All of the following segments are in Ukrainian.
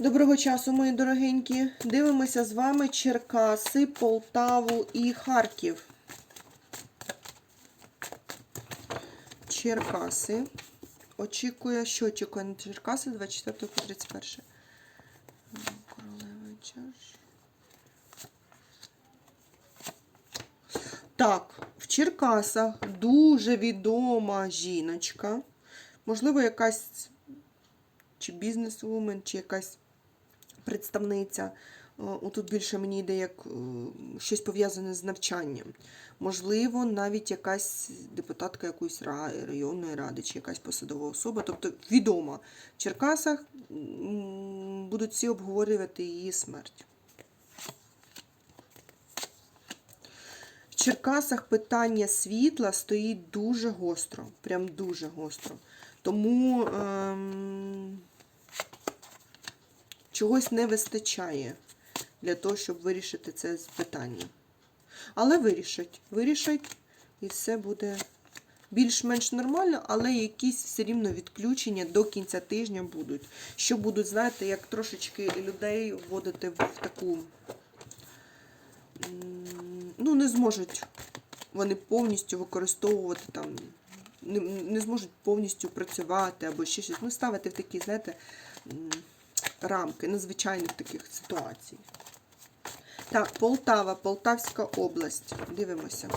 Доброго часу, мої дорогенькі. Дивимося з вами Черкаси, Полтаву і Харків. Черкаси. Очікує, що очікує на Черкаси 24 по 31. Королева чаш. Так, в Черкасах дуже відома жіночка. Можливо, якась чи бізнес-вумен, чи якась представниця. Тут більше мені йде як е, щось пов'язане з навчанням. Можливо, навіть якась депутатка якоїсь районної ради, чи якась посадова особа, тобто відома. В Черкасах будуть всі обговорювати її смерть. В Черкасах питання світла стоїть дуже гостро, прям дуже гостро. Тому ем, чогось не вистачає для того, щоб вирішити це питання. Але вирішать, вирішать, і все буде більш-менш нормально, але якісь все рівно відключення до кінця тижня будуть. Що будуть, знаєте, як трошечки людей вводити в таку. Ну, не зможуть вони повністю використовувати там, не, не зможуть повністю працювати або ще щось. Ну, ставити в такі, знаєте, рамки надзвичайних таких ситуацій. Так, Полтава, Полтавська область. Дивимося.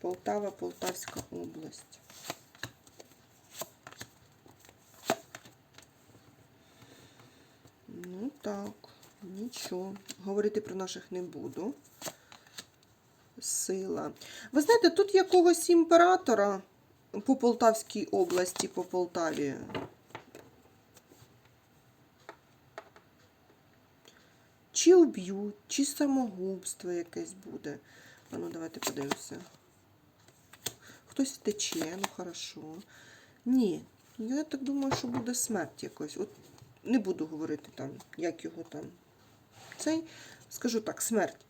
Полтава, Полтавська область. Ну так, нічого. Говорити про наших не буду. Сила. Ви знаєте, тут якогось імператора по Полтавській області, по Полтаві. Чи уб'ють, чи самогубство якесь буде. А ну, давайте подивимося. Хтось втече, ну хорошо. Ні, я так думаю, що буде смерть якось. От не буду говорити там, як його там. Цей, скажу так, смерть.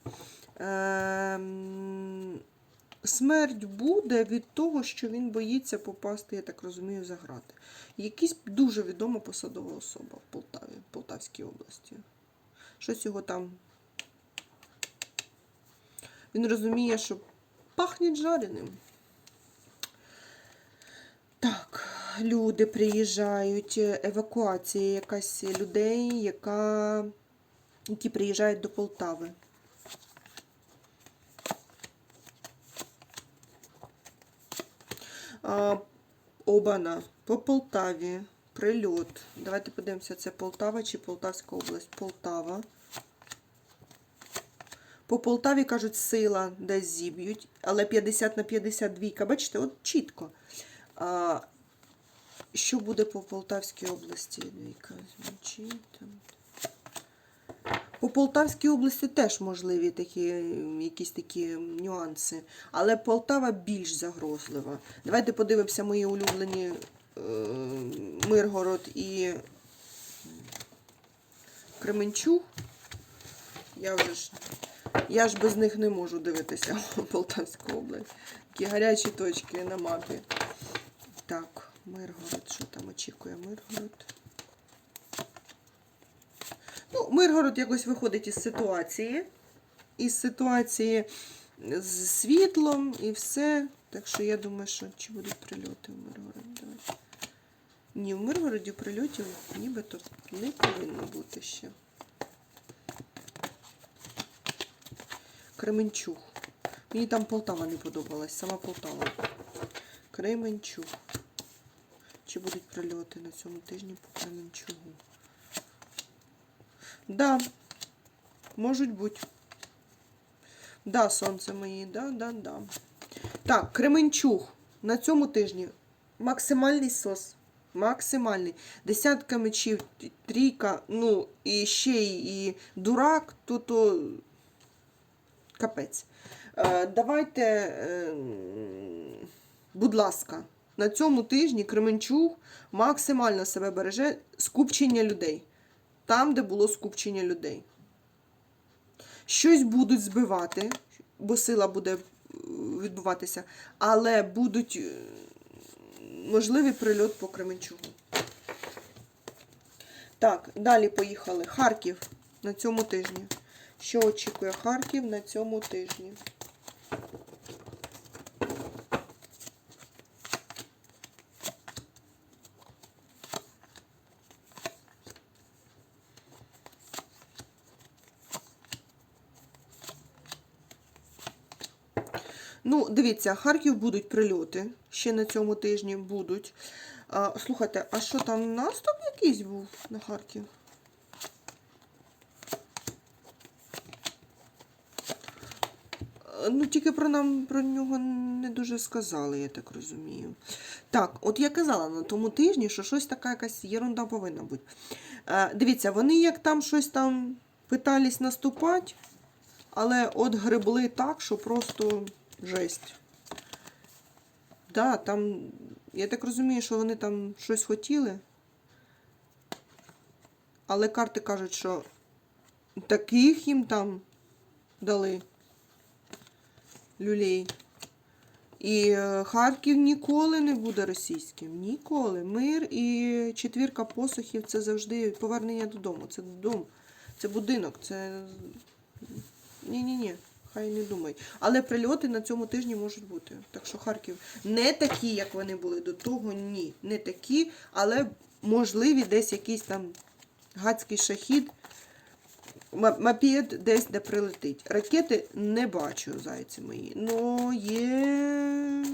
Ем, смерть буде від того, що він боїться попасти, я так розумію, за грати. Якась дуже відома посадова особа в Полтаві, в Полтавській області. Щось його там. Він розуміє, що пахне жареним. Так, люди приїжджають, евакуація якась людей, яка, які приїжджають до Полтави. Обана по Полтаві. Прильот. Давайте подивимося, це Полтава чи Полтавська область. Полтава. По Полтаві кажуть, сила десь зіб'ють, але 50 на 52. Бачите, от чітко. А, що буде по Полтавській області? Двійка, там. По Полтавській області теж можливі такі, якісь такі нюанси. Але Полтава більш загрозлива. Давайте подивимося мої улюблені Миргород і Кременчуг. Я вже ж, я ж без них не можу дивитися Полтавську область. Такі гарячі точки на мапі. Так, Миргород, що там очікує Миргород? Ну, Миргород якось виходить із ситуації. Із ситуації з світлом і все. Так що я думаю, що чи будуть прильоти в Миргороді. Давайте. Ні, в Миргороді прильотів нібито не повинно бути ще. Кременчуг. Мені там Полтава не подобалась, сама Полтава. Кременчуг. Чи будуть прильоти на цьому тижні по Кременчугу? Да, можуть бути. Да, сонце мої, да, да, да. Так, Кременчуг. На цьому тижні максимальний сос. Максимальний. Десятка мечів, трійка, ну, і ще і дурак, то то капець. Е, давайте, е, будь ласка, на цьому тижні Кременчуг максимально себе береже скупчення людей. Там, де було скупчення людей. Щось будуть збивати, бо сила буде відбуватися, але будуть можливий прильот по Кременчугу. Так, далі поїхали. Харків на цьому тижні. Що очікує Харків на цьому тижні? Ну, дивіться, Харків будуть прильоти. Ще на цьому тижні будуть. А, слухайте, а що там наступ якийсь був на Харків? Ну, тільки про нам про нього не дуже сказали, я так розумію. Так, от я казала на тому тижні, що щось така якась єрунда повинна бути. Е, дивіться, вони як там щось там питались наступати, але от гребли так, що просто жесть. Да, там, я так розумію, що вони там щось хотіли. Але карти кажуть, що таких їм там дали люлей. І е, Харків ніколи не буде російським. Ніколи. Мир і четвірка посухів це завжди повернення додому. Це додому. Це будинок. Це. Ні-ні-ні. Хай не думають. Але прильоти на цьому тижні можуть бути. Так що Харків не такі, як вони були до того, ні. Не такі, але можливі десь якийсь там гадський шахід, ма- десь де прилетить. Ракети не бачу, зайці мої. Ну, є,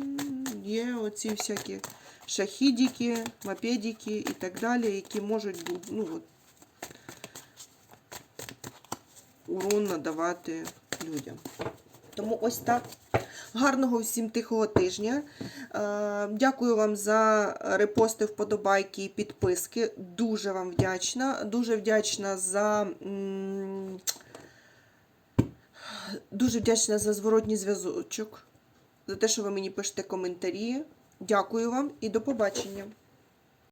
є оці всякі шахідики, мопедики і так далі, які можуть бути, ну, от, урон надавати людям. Тому ось так. Гарного всім тихого тижня. Е, Дякую вам за репости, вподобайки і підписки. Дуже вам вдячна. Дуже вдячна за. Дуже вдячна за зворотній зв'язочок, за те, що ви мені пишете коментарі. Дякую вам і до побачення.